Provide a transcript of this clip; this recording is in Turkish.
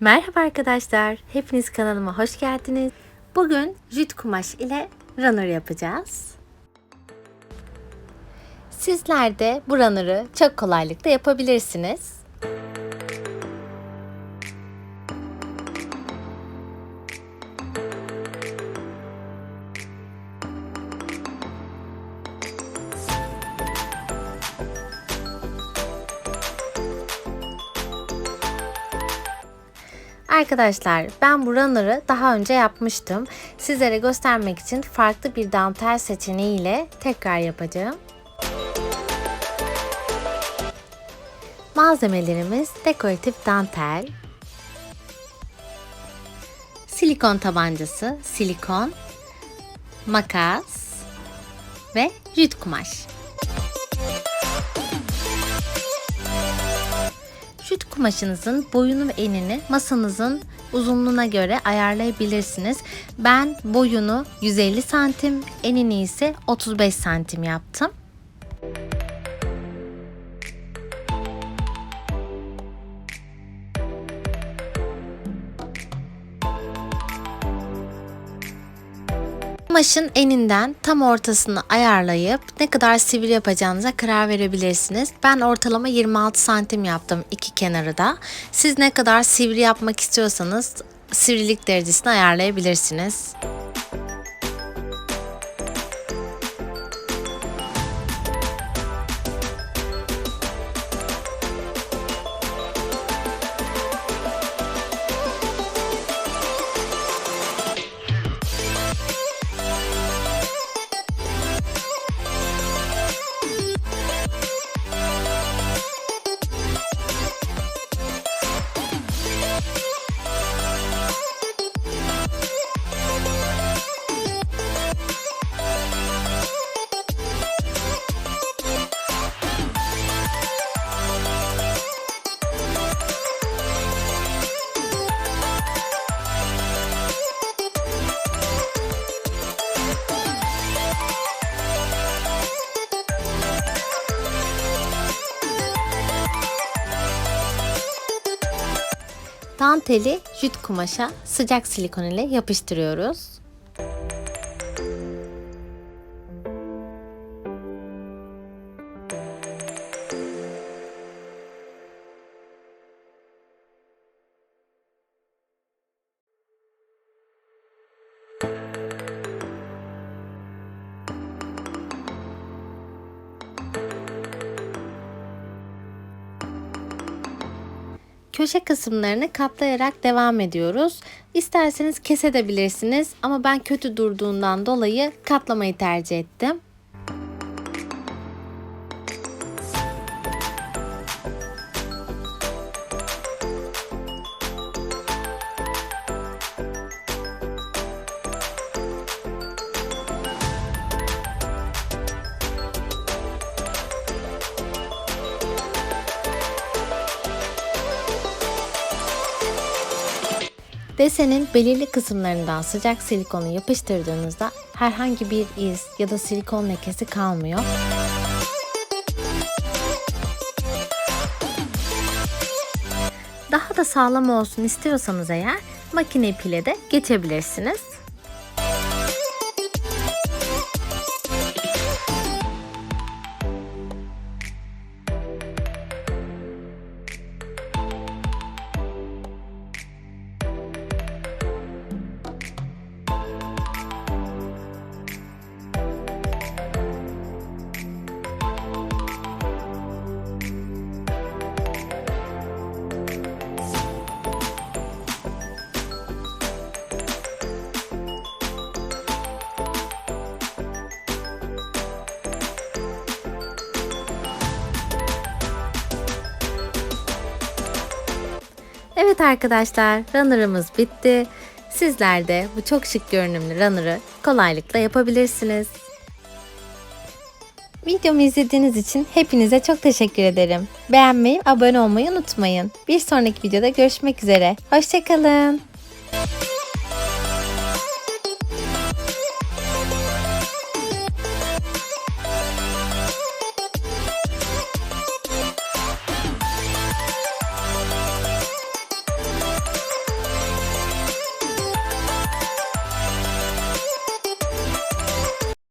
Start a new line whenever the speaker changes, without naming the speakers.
Merhaba arkadaşlar, hepiniz kanalıma hoş geldiniz. Bugün jüt kumaş ile runner yapacağız. Sizler de bu runner'ı çok kolaylıkla yapabilirsiniz. Arkadaşlar ben bu runner'ı daha önce yapmıştım. Sizlere göstermek için farklı bir dantel seçeneğiyle tekrar yapacağım. Malzemelerimiz dekoratif dantel, silikon tabancası, silikon, makas ve jüt kumaş. Jüt kumaşınızın boyunu ve enini masanızın uzunluğuna göre ayarlayabilirsiniz. Ben boyunu 150 santim, enini ise 35 santim yaptım. Kumaşın eninden tam ortasını ayarlayıp ne kadar sivri yapacağınıza karar verebilirsiniz. Ben ortalama 26 santim yaptım iki kenarı da. Siz ne kadar sivri yapmak istiyorsanız sivrilik derecesini ayarlayabilirsiniz. Danteli jüt kumaşa sıcak silikon ile yapıştırıyoruz. Köşe kısımlarını katlayarak devam ediyoruz. İsterseniz kesebilirsiniz ama ben kötü durduğundan dolayı katlamayı tercih ettim. Desenin belirli kısımlarından sıcak silikonu yapıştırdığınızda herhangi bir iz ya da silikon lekesi kalmıyor. Daha da sağlam olsun istiyorsanız eğer makine ipiyle de geçebilirsiniz. Evet arkadaşlar runner'ımız bitti. Sizler de bu çok şık görünümlü runner'ı kolaylıkla yapabilirsiniz. Videomu izlediğiniz için hepinize çok teşekkür ederim. Beğenmeyi, abone olmayı unutmayın. Bir sonraki videoda görüşmek üzere. Hoşçakalın.